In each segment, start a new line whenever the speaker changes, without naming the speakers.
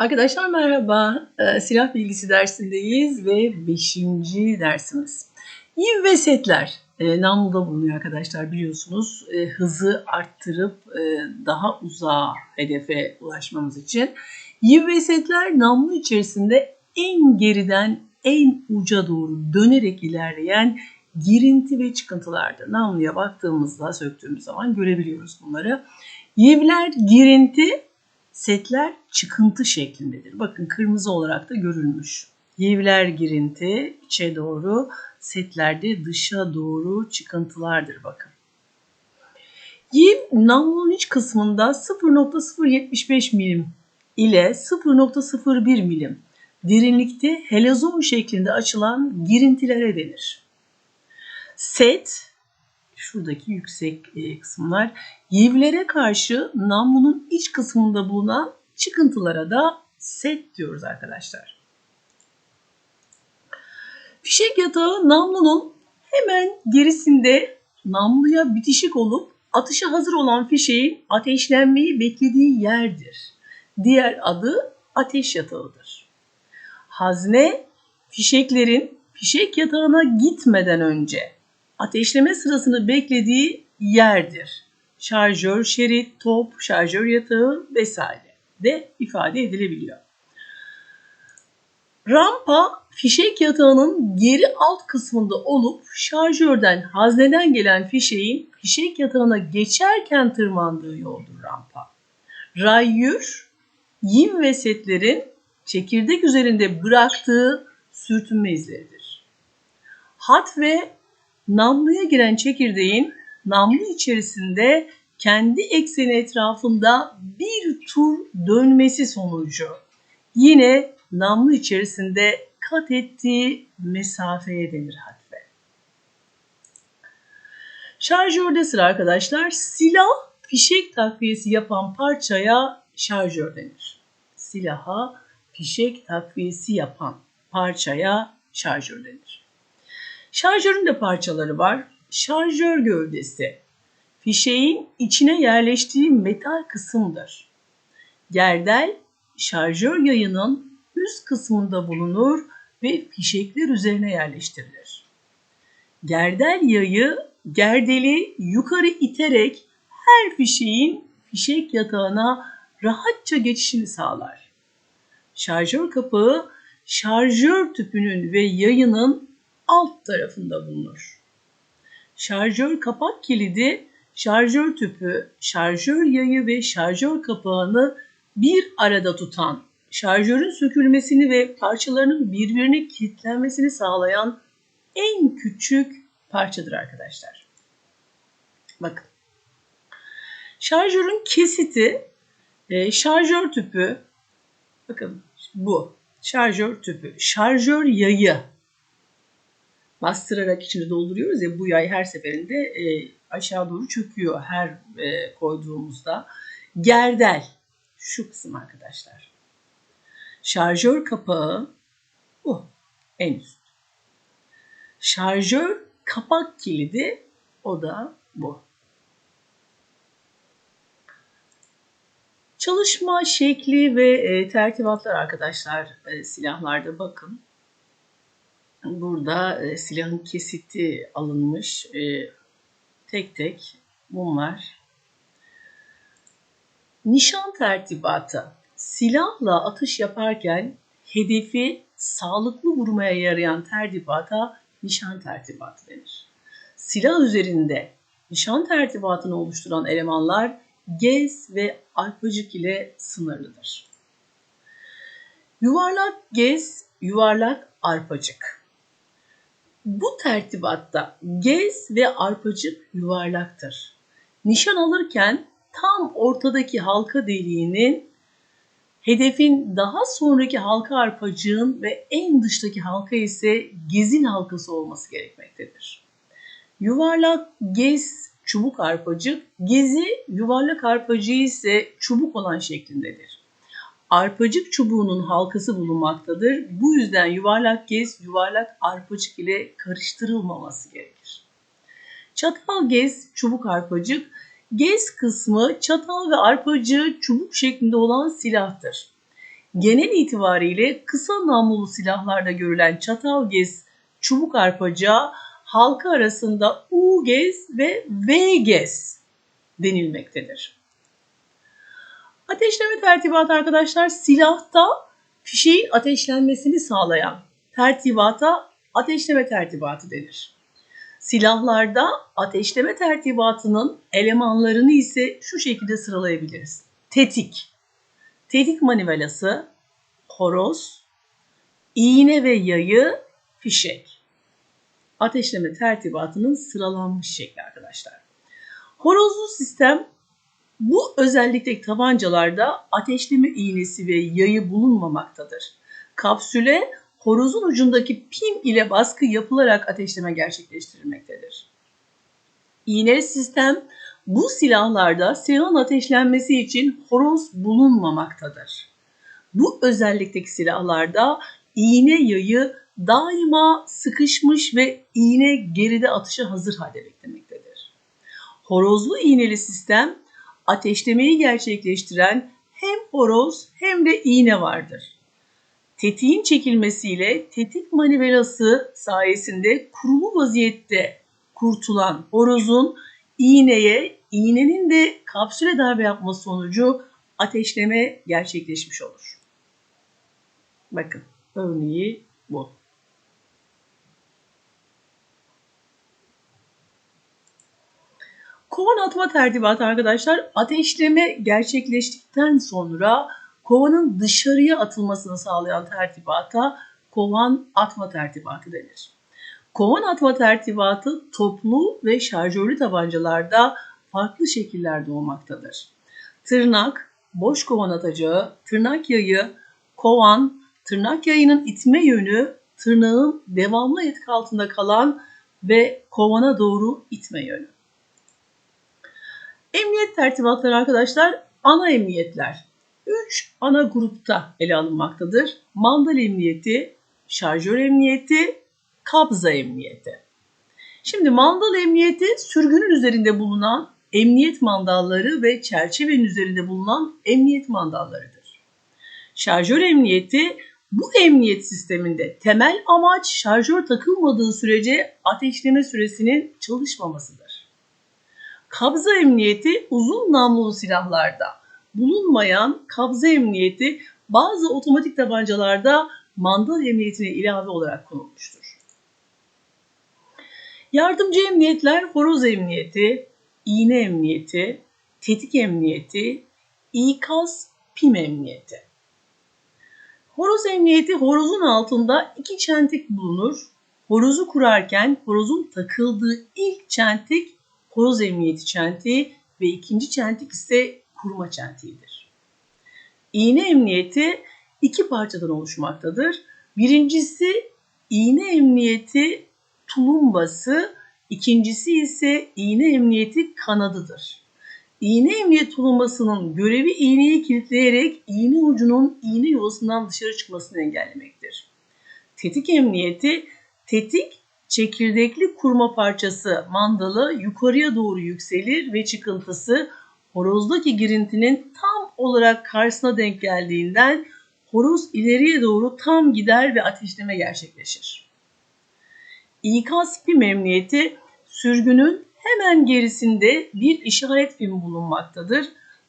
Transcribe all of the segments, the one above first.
Arkadaşlar merhaba. Ee, silah bilgisi dersindeyiz ve 5. dersimiz. Yiv ve setler e, namluda bulunuyor arkadaşlar biliyorsunuz. E, hızı arttırıp e, daha uzağa hedefe ulaşmamız için. Yiv ve setler namlu içerisinde en geriden en uca doğru dönerek ilerleyen girinti ve çıkıntılardır. Namluya baktığımızda söktüğümüz zaman görebiliyoruz bunları. Yivler girinti, setler çıkıntı şeklindedir. Bakın kırmızı olarak da görülmüş. Yivler girinti içe doğru, setlerde dışa doğru çıkıntılardır bakın. Yiv namlunun iç kısmında 0.075 milim ile 0.01 milim derinlikte helezon şeklinde açılan girintilere denir. Set şuradaki yüksek e, kısımlar yivlere karşı namlunun iç kısmında bulunan çıkıntılara da set diyoruz arkadaşlar. Fişek yatağı namlunun hemen gerisinde namluya bitişik olup atışa hazır olan fişeğin ateşlenmeyi beklediği yerdir. Diğer adı ateş yatağıdır. Hazne fişeklerin fişek yatağına gitmeden önce ateşleme sırasını beklediği yerdir. Şarjör, şerit, top, şarjör yatağı vesaire de ifade edilebiliyor. Rampa fişek yatağının geri alt kısmında olup şarjörden hazneden gelen fişeğin fişek yatağına geçerken tırmandığı yoldur rampa. Rayyür, yim ve setlerin çekirdek üzerinde bıraktığı sürtünme izleridir. Hat ve namluya giren çekirdeğin namlu içerisinde kendi ekseni etrafında bir tur dönmesi sonucu yine namlu içerisinde kat ettiği mesafeye denir hatve. Şarjörde sıra arkadaşlar silah fişek takviyesi yapan parçaya şarjör denir. Silaha fişek takviyesi yapan parçaya şarjör denir. Şarjörün de parçaları var. Şarjör gövdesi fişeğin içine yerleştiği metal kısımdır. Gerdel şarjör yayının üst kısmında bulunur ve fişekler üzerine yerleştirilir. Gerdel yayı gerdeli yukarı iterek her fişeğin fişek yatağına rahatça geçişini sağlar. Şarjör kapağı şarjör tüpünün ve yayının alt tarafında bulunur. Şarjör kapak kilidi şarjör tüpü, şarjör yayı ve şarjör kapağını bir arada tutan, şarjörün sökülmesini ve parçalarının birbirine kilitlenmesini sağlayan en küçük parçadır arkadaşlar. Bakın. Şarjörün kesiti, e, şarjör tüpü, bakın bu şarjör tüpü, şarjör yayı, bastırarak içini dolduruyoruz ya bu yay her seferinde e, aşağı doğru çöküyor her e, koyduğumuzda. Gerdel şu kısım arkadaşlar. Şarjör kapağı bu en üst. Şarjör kapak kilidi o da bu. Çalışma şekli ve e, tertibatlar arkadaşlar e, silahlarda bakın. Burada e, silahın kesiti alınmış. E, tek tek bunlar. Nişan tertibatı. Silahla atış yaparken hedefi sağlıklı vurmaya yarayan tertibata nişan tertibatı denir. Silah üzerinde nişan tertibatını oluşturan elemanlar gez ve arpacık ile sınırlıdır. Yuvarlak gez, yuvarlak arpacık. Bu tertibatta gez ve arpacık yuvarlaktır. Nişan alırken tam ortadaki halka deliğinin hedefin daha sonraki halka arpacığın ve en dıştaki halka ise gezin halkası olması gerekmektedir. Yuvarlak gez çubuk arpacık, gezi yuvarlak arpacığı ise çubuk olan şeklindedir arpacık çubuğunun halkası bulunmaktadır. Bu yüzden yuvarlak gez yuvarlak arpacık ile karıştırılmaması gerekir. Çatal gez, çubuk arpacık, gez kısmı çatal ve arpacığı çubuk şeklinde olan silahtır. genel itibariyle kısa namlulu silahlarda görülen çatal gez, çubuk arpacağı halka arasında U gez ve V gez denilmektedir. Ateşleme tertibatı arkadaşlar silahta fişeğin ateşlenmesini sağlayan tertibata ateşleme tertibatı denir. Silahlarda ateşleme tertibatının elemanlarını ise şu şekilde sıralayabiliriz. Tetik, tetik manivelası, horoz, iğne ve yayı, fişek. Ateşleme tertibatının sıralanmış şekli arkadaşlar. Horozlu sistem bu özellikteki tabancalarda ateşleme iğnesi ve yayı bulunmamaktadır. Kapsüle horozun ucundaki pim ile baskı yapılarak ateşleme gerçekleştirilmektedir. İğneli sistem bu silahlarda silahın ateşlenmesi için horoz bulunmamaktadır. Bu özellikteki silahlarda iğne yayı daima sıkışmış ve iğne geride atışa hazır halde beklemektedir. Horozlu iğneli sistem ateşlemeyi gerçekleştiren hem horoz hem de iğne vardır. Tetiğin çekilmesiyle tetik manivelası sayesinde kurulu vaziyette kurtulan horozun iğneye, iğnenin de kapsüle darbe yapması sonucu ateşleme gerçekleşmiş olur. Bakın örneği bu. Kovan atma tertibatı arkadaşlar ateşleme gerçekleştikten sonra kovanın dışarıya atılmasını sağlayan tertibata kovan atma tertibatı denir. Kovan atma tertibatı toplu ve şarjörlü tabancalarda farklı şekillerde olmaktadır. Tırnak, boş kovan atacağı, tırnak yayı, kovan, tırnak yayının itme yönü, tırnağın devamlı etki altında kalan ve kovana doğru itme yönü. Emniyet tertibatları arkadaşlar ana emniyetler. 3 ana grupta ele alınmaktadır. Mandal emniyeti, şarjör emniyeti, kabza emniyeti. Şimdi mandal emniyeti sürgünün üzerinde bulunan emniyet mandalları ve çerçevenin üzerinde bulunan emniyet mandallarıdır. Şarjör emniyeti bu emniyet sisteminde temel amaç şarjör takılmadığı sürece ateşleme süresinin çalışmamasıdır. Kabza emniyeti uzun namlulu silahlarda bulunmayan kabza emniyeti bazı otomatik tabancalarda mandal emniyetine ilave olarak konulmuştur. Yardımcı emniyetler horoz emniyeti, iğne emniyeti, tetik emniyeti, ikaz, pim emniyeti. Horoz emniyeti horozun altında iki çentik bulunur. Horozu kurarken horozun takıldığı ilk çentik horoz emniyeti çentiği ve ikinci çentik ise kurma çentiğidir. İğne emniyeti iki parçadan oluşmaktadır. Birincisi iğne emniyeti tulumbası, ikincisi ise iğne emniyeti kanadıdır. İğne emniyet tulumbasının görevi iğneyi kilitleyerek iğne ucunun iğne yuvasından dışarı çıkmasını engellemektir. Tetik emniyeti, tetik çekirdekli kurma parçası mandalı yukarıya doğru yükselir ve çıkıntısı horozdaki girintinin tam olarak karşısına denk geldiğinden horoz ileriye doğru tam gider ve ateşleme gerçekleşir. İkaz pim emniyeti sürgünün hemen gerisinde bir işaret pimi bulunmaktadır.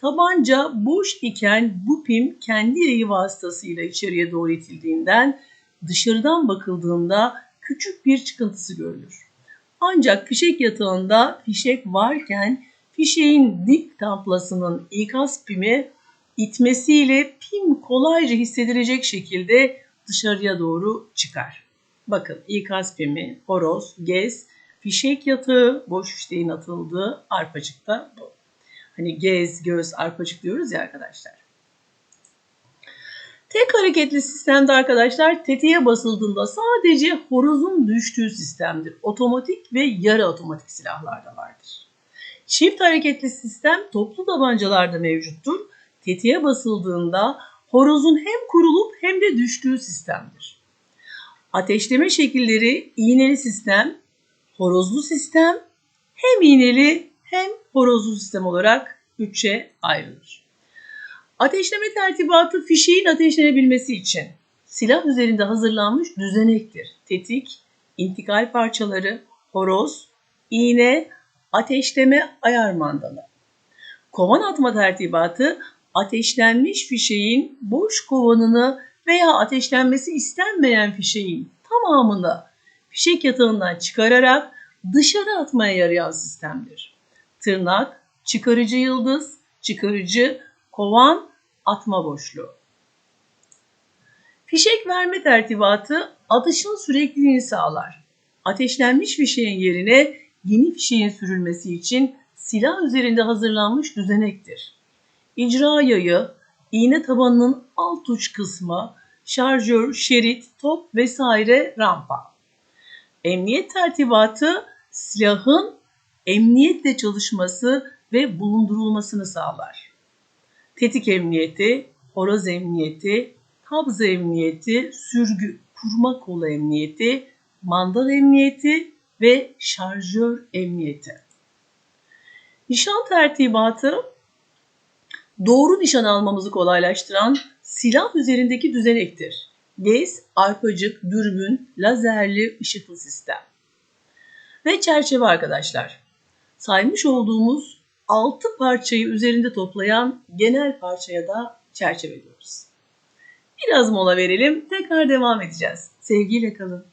Tabanca boş iken bu pim kendi yayı vasıtasıyla içeriye doğru itildiğinden dışarıdan bakıldığında küçük bir çıkıntısı görülür. Ancak fişek yatağında fişek varken fişeğin dip tamplasının ikaz pimi itmesiyle pim kolayca hissedilecek şekilde dışarıya doğru çıkar. Bakın ikaz pimi, horoz, gez, fişek yatağı, boş fişeğin atıldığı arpacıkta bu. Hani gez, göz, arpacık diyoruz ya arkadaşlar. Tek hareketli sistemde arkadaşlar tetiğe basıldığında sadece horozun düştüğü sistemdir. Otomatik ve yarı otomatik silahlarda vardır. Çift hareketli sistem toplu tabancalarda mevcuttur. Tetiğe basıldığında horozun hem kurulup hem de düştüğü sistemdir. Ateşleme şekilleri iğneli sistem, horozlu sistem, hem iğneli hem horozlu sistem olarak üçe ayrılır. Ateşleme tertibatı fişeğin ateşlenebilmesi için silah üzerinde hazırlanmış düzenektir. Tetik, intikal parçaları, horoz, iğne, ateşleme ayar mandalı. Kovan atma tertibatı ateşlenmiş fişeğin boş kovanını veya ateşlenmesi istenmeyen fişeğin tamamını fişek yatağından çıkararak dışarı atmaya yarayan sistemdir. Tırnak, çıkarıcı yıldız, çıkarıcı, kovan, atma boşluğu. Fişek verme tertibatı atışın sürekliliğini sağlar. Ateşlenmiş fişeğin yerine yeni fişeğin sürülmesi için silah üzerinde hazırlanmış düzenektir. İcra yayı, iğne tabanının alt uç kısmı, şarjör, şerit, top vesaire rampa. Emniyet tertibatı silahın emniyetle çalışması ve bulundurulmasını sağlar. Tetik emniyeti, horoz emniyeti, kabz emniyeti, sürgü, kurma kolu emniyeti, mandal emniyeti ve şarjör emniyeti. Nişan tertibatı doğru nişan almamızı kolaylaştıran silah üzerindeki düzenektir. Gez, arpacık, dürbün, lazerli, ışıklı sistem. Ve çerçeve arkadaşlar. Saymış olduğumuz 6 parçayı üzerinde toplayan genel parçaya da çerçeve diyoruz. Biraz mola verelim, tekrar devam edeceğiz. Sevgiyle kalın.